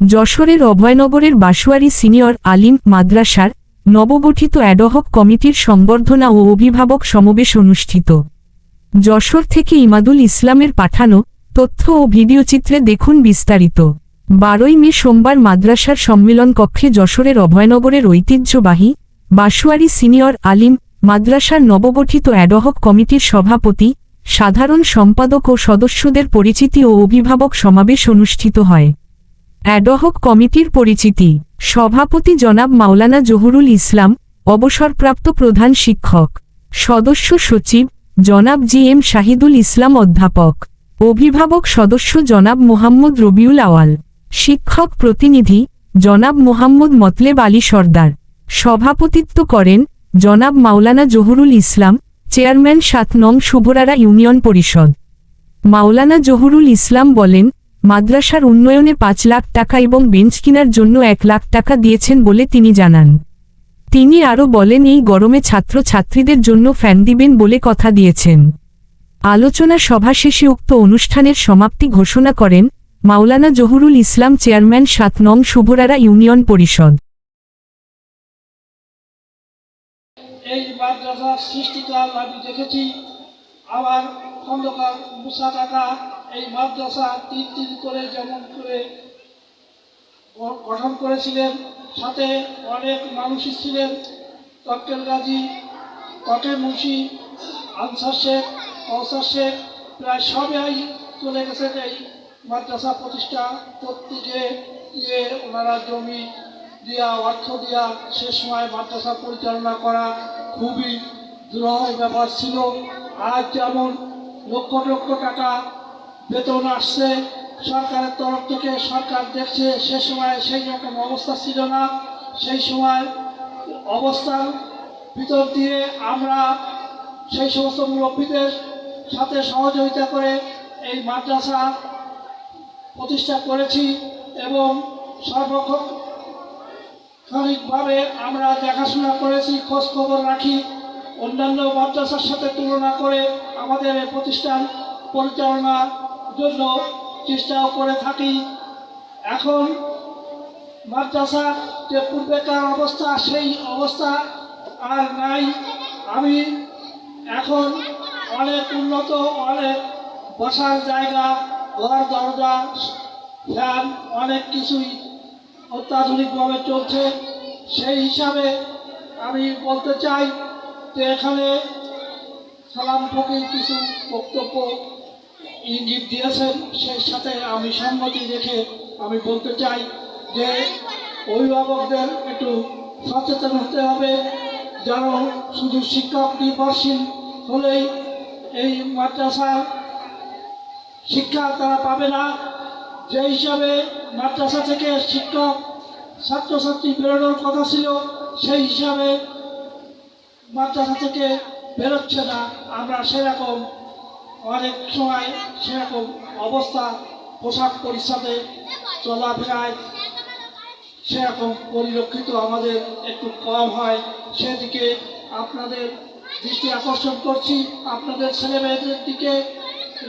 যশোরের অভয়নগরের বাসুয়ারি সিনিয়র আলিম মাদ্রাসার নবগঠিত অ্যাডহক কমিটির সংবর্ধনা ও অভিভাবক সমাবেশ অনুষ্ঠিত। যশোর থেকে ইমাদুল ইসলামের পাঠানো তথ্য ও ভিডিওচিত্রে দেখুন বিস্তারিত। বারোই মে সোমবার মাদ্রাসার সম্মেলন কক্ষে যশোরের অভয়নগরের ঐতিহ্যবাহী বাসুয়ারি সিনিয়র আলিম মাদ্রাসার নবগঠিত অ্যাডহক কমিটির সভাপতি, সাধারণ সম্পাদক ও সদস্যদের পরিচিতি ও অভিভাবক সমাবেশ অনুষ্ঠিত হয়। অ্যাডহক কমিটির পরিচিতি। সভাপতি জনাব মাওলানা জহুরুল ইসলাম, অবসরপ্রাপ্ত প্রধান শিক্ষক। সদস্য সচিব, জনাব জি এম শাহিদুল ইসলাম অধ্যাপক। অভিভাবক সদস্য জনাব মোহাম্মদ রবিউল আওয়াল। শিক্ষক প্রতিনিধি, জনাব মোহাম্মদ মতলেব আলী সর্দার। সভাপতিত্ব করেন, জনাব মাওলানা জহুরুল ইসলাম, চেয়ারম্যান সাত নং শুভরারা ইউনিয়ন পরিষদ। মাওলানা জহুরুল ইসলাম বলেন মাদ্রাসার উন্নয়নে পাঁচ লাখ টাকা এবং বেঞ্চ কেনার জন্য এক লাখ টাকা দিয়েছেন বলে তিনি জানান। তিনি আরও বলেন, এই গরমে ছাত্র ছাত্রীদের জন্য ফ্যান দিবেন বলে কথা দিয়েছেন। আলোচনা সভা শেষে উক্ত অনুষ্ঠানের সমাপ্তি ঘোষণা করেন মাওলানা জহুরুল ইসলাম চেয়ারম্যান সাত নং শুভরারা ইউনিয়ন পরিষদ। খন্দকার মুসা এই মাদ্রাসা তিন তিন করে যেমন করে গঠন করেছিলেন, সাথে অনেক মানুষই ছিলেন তক্কেল গাজী কটে মুন্সি, আনসার শেখ কৌসার শেখ, প্রায় সবাই চলে গেছেন এই মাদ্রাসা প্রতিষ্ঠা করতে গিয়ে ওনারা জমি দিয়া, অর্থ দিয়া সে সময় মাদ্রাসা পরিচালনা করা খুবই দুরহ ব্যাপার ছিল। আজ যেমন লক্ষ লক্ষ টাকা বেতন আসছে, সরকারের তরফ থেকে সরকার দেখছে সে সময় সেই রকম অবস্থা ছিল না। সেই সময় অবস্থার ভিতর দিয়ে আমরা সেই সমস্ত মুরব্বীদের সাথে সহযোগিতা করে এই মাদ্রাসা প্রতিষ্ঠা করেছি এবং সর্বক্ষণ খানিকভাবে আমরা দেখাশোনা করেছি খোঁজ খবর রাখি, অন্যান্য মাদ্রাসার সাথে তুলনা করে আমাদের এই প্রতিষ্ঠান পরিচালনার জন্য চেষ্টাও করে থাকি। এখন মাদ্রাসা যে পূর্বেকার অবস্থা, সেই অবস্থা আর নাই। আমি এখন অনেক উন্নত, অনেক বসার জায়গা, ঘর, দরজা, ফ্যান, অনেক কিছুই অত্যাধুনিকভাবে চলছে। সেই হিসাবে আমি বলতে চাই যে এখানে সালাম ফকির কিছু বক্তব্য ইঙ্গিত দিয়েছেন, সেই সাথে আমি সম্মতি রেখে আমি বলতে চাই যে অভিভাবকদের একটু সচেতন হতে হবে, যেন শুধু শিক্ষক নির্ভরশীল হলেই এই মাদ্রাসা শিক্ষা তারা পাবে না। যে হিসাবে মাদ্রাসা থেকে শিক্ষক, ছাত্রছাত্রী বেরোনোর কথা ছিল, সেই হিসাবে মাদ্রাসা থেকে বেরোচ্ছে না। আমরা সেরকম অনেক সময় সেরকম অবস্থা, পোশাক পরিচ্ছদে চলাফেরায় সেরকম পরিলক্ষিত আমাদের একটু কম হয়। সেদিকে আপনাদের দৃষ্টি আকর্ষণ করছি। আপনাদের ছেলেমেয়েদের দিকে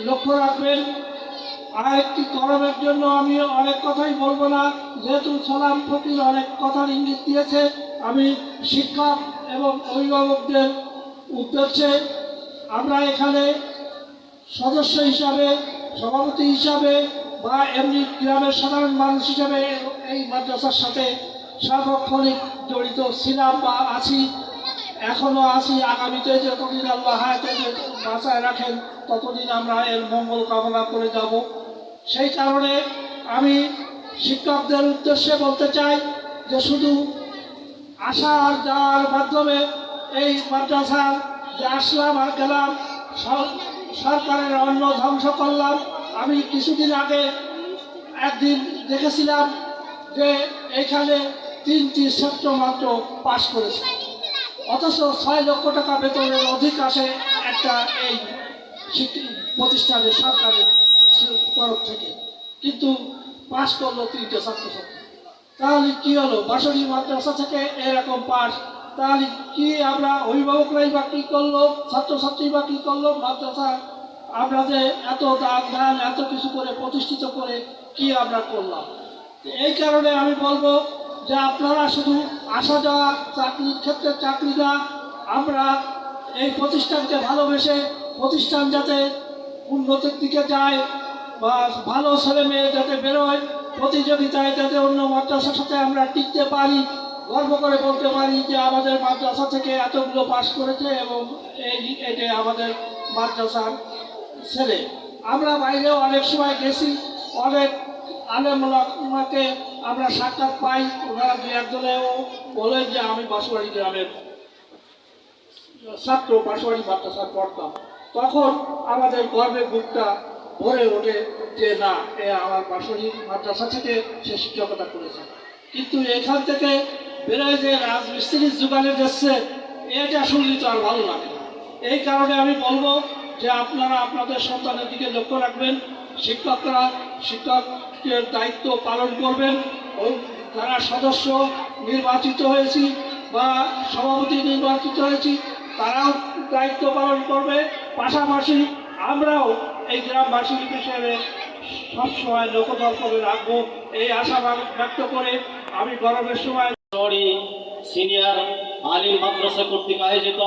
লক্ষ্য রাখবেন। আরেকটি গরমের জন্য আমি অনেক কথাই বলব না। যেহেতু সালাম ফকির অনেক কথার ইঙ্গিত দিয়েছে, আমি শিক্ষক এবং অভিভাবকদের উদ্দেশ্যে আমরা এখানে সদস্য হিসাবে, সভাপতি হিসাবে বা এমনি গ্রামের সাধারণ মানুষ হিসাবে এই মাদ্রাসার সাথে সার্বক্ষণিক জড়িত ছিলাম বা আছি এখনও আছি। আগামীতে যতদিন আল্লাহ হায়াতে বাঁচায় রাখেন, ততদিন আমরা এর মঙ্গল কামনা করে যাব। সেই কারণে আমি শিক্ষকদের উদ্দেশ্যে বলতে চাই যে শুধু আসা আর যাওয়ার মাধ্যমে এই মাদ্রাসার যে আসলাম আর গেলাম সরকারের অন্ন ধ্বংস করলাম। আমি কিছুদিন আগে একদিন দেখেছিলাম যে এখানে তিনটি ছাত্র মাত্র পাশ করেছে। অথচ ছয় লক্ষ টাকা বেতনের অধিক আসে একটা এই শিক্ষা প্রতিষ্ঠানের সরকারের তরফ থেকে। কিন্তু পাশ করল তিনটে ছাত্রছাত্রী। তাহলে কী হলো? বাসনী মাদ্রাসা থেকে এরকম পাস তাহলে কি আমরা অভিভাবকরাই বা কী করল? ছাত্রছাত্রী বা কী করল? মাদ্রাসা? আমরা যে এত দান এত কিছু করে প্রতিষ্ঠিত করে কি আমরা করলাম? এই কারণে আমি বলব যে আপনারা শুধু আসা যাওয়া চাকরির ক্ষেত্রে চাকরি না, আমরা এই প্রতিষ্ঠানকে ভালোবেসে প্রতিষ্ঠান যাতে উন্নতির দিকে যায় বা ভালো ছেলে মেয়ে যাতে বেরোয়, প্রতিযোগিতায় যাতে অন্য মাদ্রাসার সাথে আমরা টিকতে পারি গর্ব করে বলতে পারি যে আমাদের মাদ্রাসা থেকে এতগুলো পাস করেছে এবং এই এটা আমাদের মাদ্রাসার ছেলে। আমরা বাইরেও অনেক সময় গেছি, অনেক আলেমকে আমরা সাক্ষাৎ পাই। ওনারা দু একজনেও বলেন যে আমি বাঁশবাড়ি গ্রামের ছাত্র বাঁশবাড়ি মাদ্রাসার পড়তাম তখন আমাদের গর্বে বুকটা ভরে ওঠে যে না, এ আমার বাঁশবাড়ি মাদ্রাসা থেকে সে শিক্ষকতা করেছে। কিন্তু এখান থেকে বেরোয় যে রাজমিস্ত্রির যোগানে যাচ্ছে, এটা শুনলে তো আর ভালো লাগে এই কারণে আমি বলব যে আপনারা আপনাদের সন্তানের দিকে লক্ষ্য রাখবেন, শিক্ষকরা শিক্ষকের দায়িত্ব পালন করবেন ওই যারা সদস্য নির্বাচিত হয়েছি বা সভাপতি নির্বাচিত হয়েছি, তারাও দায়িত্ব পালন করবে। পাশাপাশি আমরাও এই গ্রামবাসী হিসেবে সবসময় লোকদল করে রাখব। এই আশা ব্যক্ত করে আমি গরমের সময় সরি, সিনিয়র আলিম মাদ্রাসা কর্তৃক আয়োজিত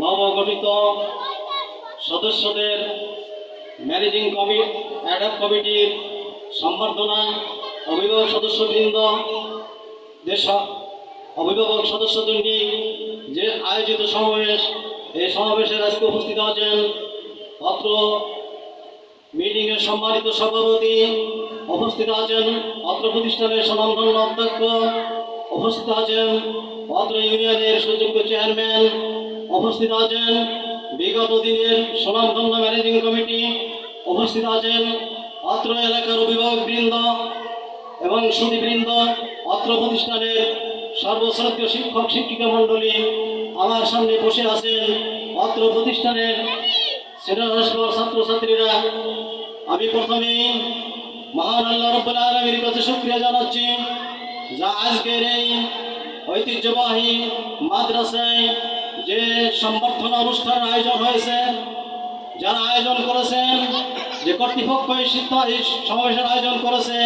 নবগঠিত সদস্যদের ম্যানেজিং কমি অ্যাডক কমিটির সম্বর্ধনা অভিভাবক সদস্যবৃন্দ, দেশ অভিভাবক সদস্যদের নিয়ে যে আয়োজিত সমাবেশ, এই সমাবেশের আজকে উপস্থিত আছেন অত্র মিটিংয়ের সম্মানিত সভাপতি, উপস্থিত আছেন অত্র প্রতিষ্ঠানের স্বনামধন্য অধ্যক্ষ উপস্থিত আছেন অত্র ইউনিয়নের সুযোগ্য চেয়ারম্যান, উপস্থিত আছেন বিগত দিনের স্বনামধন্য ম্যানেজিং কমিটি, উপস্থিত আছেন অত্র এলাকার অভিভাবকবৃন্দ এবং সুদীবৃন্দ অত্র প্রতিষ্ঠানের সর্বশ্রদ্ধীয় শিক্ষক শিক্ষিকা মণ্ডলী আমার সামনে বসে আছেন। অত্র প্রতিষ্ঠানের সেনারসপর ছাত্রছাত্রীরা, আমি প্রথমেই মহান আল্লাহ রব্বুল আলমীর কাছে শুক্রিয়া জানাচ্ছি। যা আজকের এই ঐতিহ্যবাহী মাদ্রাসায় যে সম্বর্ধনা অনুষ্ঠানের আয়োজন হয়েছে, যারা আয়োজন করেছেন, যে কর্তৃপক্ষ এই সমাবেশের আয়োজন করেছে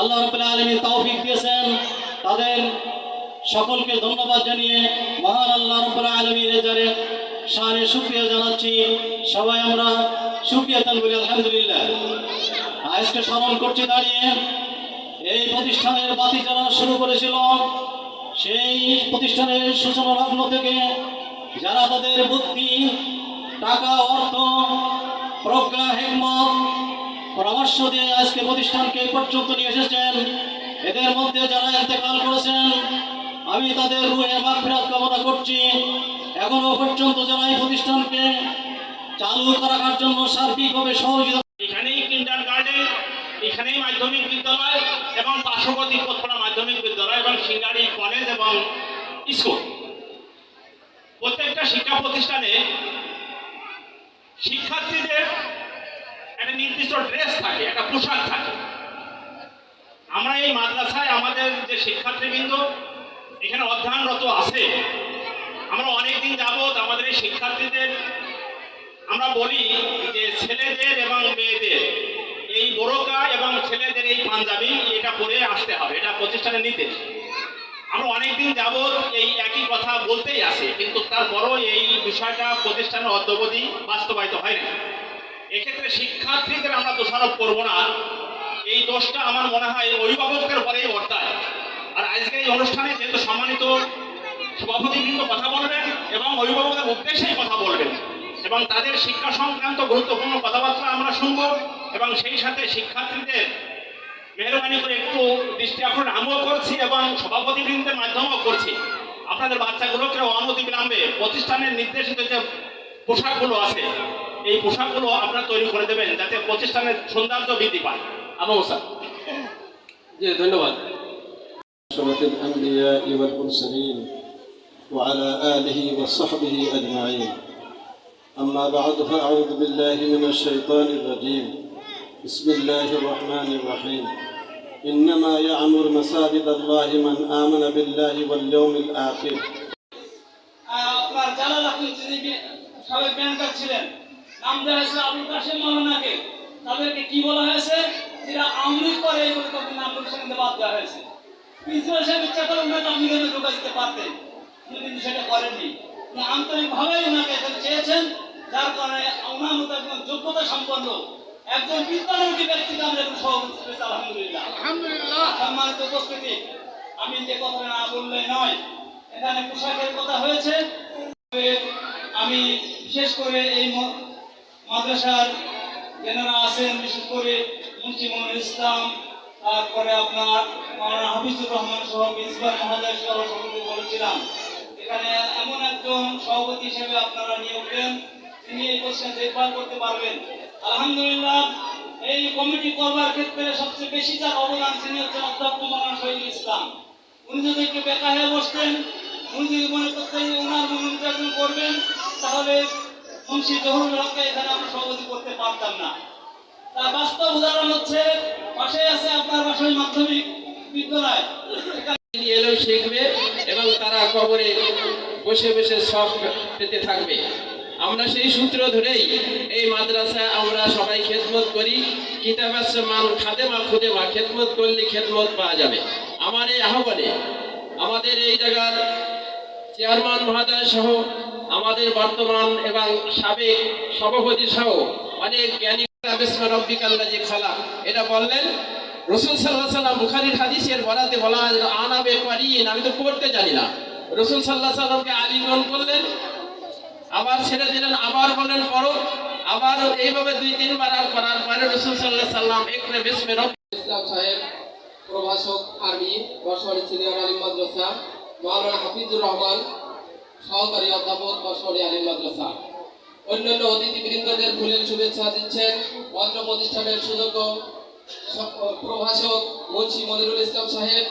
আল্লাহ রব্বুল আলমী তৌফিক দিয়েছেন। তাদের সকলকে ধন্যবাদ জানিয়ে মহান আল্লাহ রব্বুল আলমীর যারে শানে শুক্রিয়া জানাচ্ছি। সবাই আমরা শুক্রিয়া দান বলি আলহামদুলিল্লাহ। আজকে স্মরণ করছি দাঁড়িয়ে এই প্রতিষ্ঠানের বাতি যারা শুরু করেছিল। সেই প্রতিষ্ঠানের সূচনা লগ্ন থেকে যারা তাদের বুদ্ধি, টাকা, অর্থ, প্রজ্ঞা, হেকমত, পরামর্শ দিয়ে আজকে প্রতিষ্ঠানকে পর্যন্ত নিয়ে এসেছেন, এদের মধ্যে যারা ইন্তেকাল করেছেন, আমি তাদের রুহে মাগফিরাত কামনা করছি। এখনও পর্যন্ত যারা এই প্রতিষ্ঠানকে চালু রাখার জন্য সার্বিকভাবে সহযোগিতা এবং পার্শ্ববর্তী কোথড়া মাধ্যমিক বিদ্যালয় এবং সিঙ্গারি কলেজ এবং স্কুল। প্রত্যেকটা শিক্ষা প্রতিষ্ঠানে শিক্ষার্থীদের একটা নির্দিষ্ট ড্রেস থাকে, একটা পোশাক থাকে। আমরা এই মাদ্রাসায় আমাদের যে শিক্ষার্থীবৃন্দ, এখানে অধ্যয়নরত আছে। আমরা অনেকদিন যাবৎ আমাদের এই শিক্ষার্থীদের, আমরা বলি যে ছেলেদের এবং মেয়েদের এই বোরকা এবং ছেলেদের এই পাঞ্জাবি এটা পরে আসতে হবে, এটা প্রতিষ্ঠানের নির্দেশ আমরা অনেকদিন যাবৎ এই একই কথা বলতেই আসে, কিন্তু তারপরও এই বিষয়টা প্রতিষ্ঠানের অদ্যবধি বাস্তবায়িত হয় না এক্ষেত্রে শিক্ষার্থীদের আমরা দোষারোপ করব না। এই দোষটা আমার মনে হয় অভিভাবকদের পরেই বর্তায়। আর আজকে এই অনুষ্ঠানে যেহেতু সম্মানিত সভাপতিবৃন্দ কথা বলবেন এবং অভিভাবকদের উদ্দেশ্যেই কথা বলবেন এবং তাদের শিক্ষা সংক্রান্ত গুরুত্বপূর্ণ কথাবার্তা আমরা শুনব এবং সেই সাথে শিক্ষার্থীদের মেহরবানি করে একটু দৃষ্টি আকর্ষণ আমিও করছি এবং সভাপতিবৃন্দের মাধ্যমেও করছি আপনাদের বাচ্চাগুলোকে অনুমতি বিলম্বে প্রতিষ্ঠানের নির্দেশিত যে পোশাকগুলো আছে এই পোশাকগুলো আপনারা তৈরি করে দেবেন যাতে প্রতিষ্ঠানের সৌন্দর্য বৃদ্ধি পায় আবু স্যার জি ধন্যবাদ أشرف الأنبياء والمرسلين وعلى آله وصحبه أجمعين أما بعد فأعوذ بالله من الشيطان الرجيم بسم الله الرحمن الرحيم إنما يعمر مساجد الله من آمن بالله واليوم الآخر আপনার জালাল আহমেদ যিনি বি- সাবেক ব্যাংকার ছিলেন নাম দেওয়া হয়েছে আবুল কাশেম মৌলানাকে তাদেরকে কি বলা হয়েছে যারা আমলিক করে এইগুলো তাদের নাম পরিচয় বাদ দেওয়া হয়েছে প্রিন্সিপাল সাহেব ইচ্ছা করে ওনাকে আমলিগের ঢোকা দিতে পারতেন উনি কিন্তু সেটা করেননি উনি আন্তরিকভাবেই ওনাকে এখানে চেয়েছেন যার কারণে ওনার মতো একজন যোগ্যতা সম্পন্ন একজন বিদ্যালয়ী ব্যক্তিকে আমরা এখন সভাপতি পেয়েছি আলহামদুলিল্লাহ। আলহামদুলিল্লাহ। সম্মানিত উপস্থিতি আমি যে কথা না বললে নয় এখানে পোশাকের কথা হয়েছে। আমি বিশেষ করে এই মাদ্রাসার যেনারা আছেন বিশেষ করে মুন্সি মনুল ইসলাম তারপরে আপনার মাওলানা হাফিজুর রহমান সহ প্রিন্সিপাল মহোদয় সহ সভাপতি বলেছিলাম এখানে এমন একজন সভাপতি হিসেবে আপনারা নিয়োগ দেন তিনি এই প্রশ্নে দেখভাল করতে পারবেন। আলহামদুলিল্লাহ, এই কমিটি করবার ক্ষেত্রে সবচেয়ে বেশি যার অবদান তিনি হচ্ছেন অধ্যক্ষ মাওলানা শহীদুল ইসলাম। উনি যদি একটু বেকা হয়ে বসতেন, উনি যদি মনে করতেন ওনার মনোনীত করবেন, তাহলে মুন্সি জহুরুল হককে এখানে আমরা সভাপতি করতে পারতাম না। তার বাস্তব উদাহরণ হচ্ছে, পাশে আছে আপনার বাসায় মাধ্যমিক বিদ্যালয়। এলেও শিখবে এবং তারা কবরে বসে বসে সব পেতে থাকবে। আমরা সেই সূত্র ধরেই এই মাদ্রাসায় আমরা সবাই খেদমত করি। কিতাবের মান খাদেমা, খুদেমা, খেদমত করলে খেদমত পাওয়া যাবে। আমার এই আহ্বানে আমাদের এই জায়গার চেয়ারম্যান মহোদয় সহ আমাদের বর্তমান এবং সাবেক সভাপতি সহ অনেক জ্ঞানী বিসমা রব্বিকাল্লা যে খালা, এটা বললেন, রসুল সাল্লাহ সাল্লাম বুখারির হাদিসের বলাতে বলা আনাবে পারিন আমি তো পড়তে জানি না। রসুল সাল্লাহ সাল্লামকে আলিঙ্গন করলেন আবার ছেড়ে দিলেন, আবার বললেন পড়ো। আবার এইভাবে দুই, তিনবার আর করার পরে রসুল সাল্লাহ সাল্লাম একরে বিসমে রব্বি ইসলাম সাহেব, প্রভাষক আরবি বর্ষালী সিনিয়র আলিম মাদ্রাসা, মাওলানা হাফিজুর রহমান, সহকারী অধ্যাপক বর্ষালী আলিম মাদ্রাসা। অন্যান্য অতিথিবৃন্দদের ফুলের শুভেচ্ছা দিচ্ছেন ভদ্র প্রতিষ্ঠানের সুযোগ্য প্রভাষক মুন্সি মনিরুল ইসলাম সাহেব।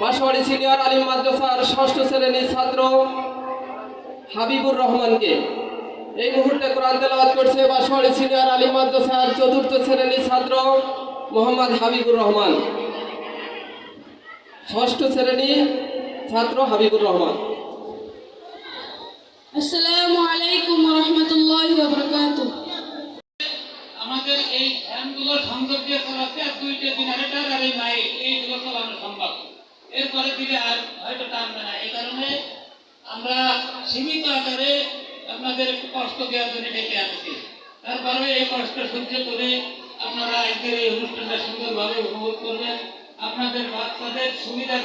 বাসবাড়ি সিনিয়র আলিম মাদ্রাসার ষষ্ঠ শ্রেণির ছাত্র হাবিবুর রহমানকে। এই মুহূর্তে কোরআন তেলাওয়াত করছে বাসবাড়ি সিনিয়র আলিম মাদ্রাসার চতুর্থ শ্রেণির ছাত্র মোহাম্মদ হাবিবুর রহমান। ষষ্ঠ শ্রেণি ছাত্র হাবিবুর রহমান। আসসালামু আলাইকুম বরকাতুহ আমাদের এই ফ্যানগুলো সংযোগ দিয়ে চালাচ্ছে আর দুইটা জেনারেটর আর এই মাইক এইগুলো চালানো সম্ভব এরপরে দিলে আর হয়তো টানবে না এই কারণে আমরা সীমিত আকারে আপনাদের একটু কষ্ট দেওয়ার জন্য ডেকে আনছি তারপরে এই কষ্ট সহ্য করে আপনারা আজকের এই অনুষ্ঠানটা সুন্দরভাবে উপভোগ করবেন। আপনাদের বাচ্চাদের সুবিধা